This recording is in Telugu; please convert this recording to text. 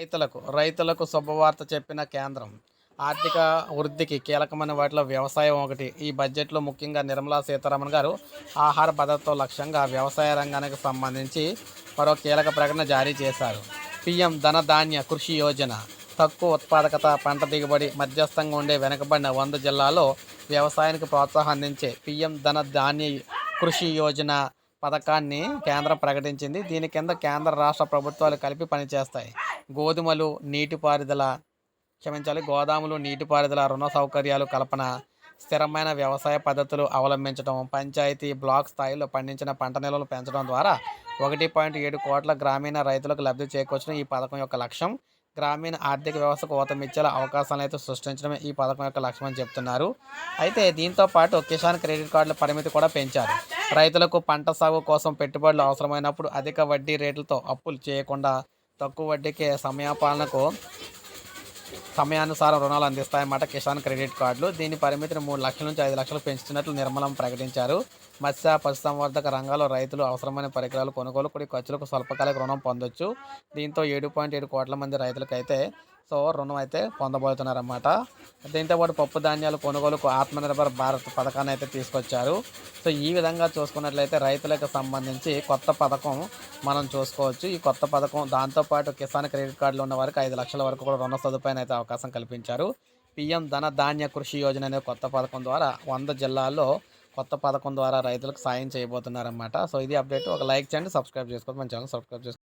రైతులకు రైతులకు శుభవార్త చెప్పిన కేంద్రం. ఆర్థిక వృద్ధికి కీలకమైన వాటిలో వ్యవసాయం ఒకటి. ఈ బడ్జెట్లో ముఖ్యంగా నిర్మలా సీతారామన్ గారు ఆహార భద్రతతో లక్ష్యంగా వ్యవసాయ రంగానికి సంబంధించి మరో కీలక ప్రకటన జారీ చేశారు. పిఎం ధనధాన్య కృషి యోజన. తక్కువ ఉత్పాదకత పంట దిగుబడి మధ్యస్థంగా ఉండే వెనుకబడిన వంద జిల్లాలో వ్యవసాయానికి ప్రోత్సాహం అందించే పిఎం ధన ధాన్య కృషి యోజన పథకాన్ని కేంద్రం ప్రకటించింది. దీని కింద కేంద్ర రాష్ట్ర ప్రభుత్వాలు కలిపి పనిచేస్తాయి. గోధుమలు నీటిపారుదల క్షమించాలి గోదాములు నీటిపారుదల రుణ సౌకర్యాలు కల్పన స్థిరమైన వ్యవసాయ పద్ధతులు అవలంబించడం పంచాయతీ బ్లాక్ స్థాయిలో పండించిన పంట నిల్వలు పెంచడం ద్వారా ఒకటి పాయింట్ ఏడు కోట్ల గ్రామీణ రైతులకు లబ్ధి చేకూర్చడం ఈ పథకం యొక్క లక్ష్యం. గ్రామీణ ఆర్థిక వ్యవస్థకు ఊతమిచ్చేలా అవకాశాలను అయితే సృష్టించడమే ఈ పథకం యొక్క లక్ష్యం అని చెప్తున్నారు. అయితే దీంతో పాటు కిసాన్ క్రెడిట్ కార్డుల పరిమితి కూడా పెంచారు. రైతులకు పంట సాగు కోసం పెట్టుబడులు అవసరమైనప్పుడు అధిక వడ్డీ రేట్లతో అప్పులు చేయకుండా తక్కువ వడ్డీకే సమయపాలనకు సమయానుసారం రుణాలు అందిస్తాయన్నమాట కిసాన్ క్రెడిట్ కార్డులు. దీని పరిమితిని మూడు లక్షల నుంచి ఐదు లక్షలు పెంచుతున్నట్లు నిర్మలం ప్రకటించారు. మత్స్య పశుసంవర్ధక రంగాల్లో రైతులు అవసరమైన పరికరాలు కొనుగోలు కూడా ఖర్చులకు స్వల్పకాలిక రుణం పొందొచ్చు. దీంతో ఏడు పాయింట్ ఏడు కోట్ల మంది రైతులకైతే సో రుణం అయితే పొందబోతున్నారన్నమాట. దీంతో పాటు పప్పు ధాన్యాలు కొనుగోలుకు ఆత్మనిర్భర్ భారత్ పథకాన్ని అయితే తీసుకొచ్చారు. సో ఈ విధంగా చూసుకున్నట్లయితే రైతులకు సంబంధించి కొత్త పథకం మనం చూసుకోవచ్చు. ఈ కొత్త పథకం దాంతోపాటు కిసాన్ క్రెడిట్ కార్డులు ఉన్న వారికి ఐదు లక్షల వరకు కూడా రుణ సదుపాయాన్ని అయితే అవకాశం కల్పించారు. పిఎం ధన ధాన్య కృషి యోజన అనే కొత్త పథకం ద్వారా వంద జిల్లాల్లో కొత్త పథకం ద్వారా రైతులకు సాయం చేయబోతున్నారన్నమాట. సో ఇది అప్డేట్. ఒక లైక్ చేయండి సబ్స్క్రైబ్ చేసుకోండి మన ఛానల్ సబ్స్క్రైబ్ చేసుకోండి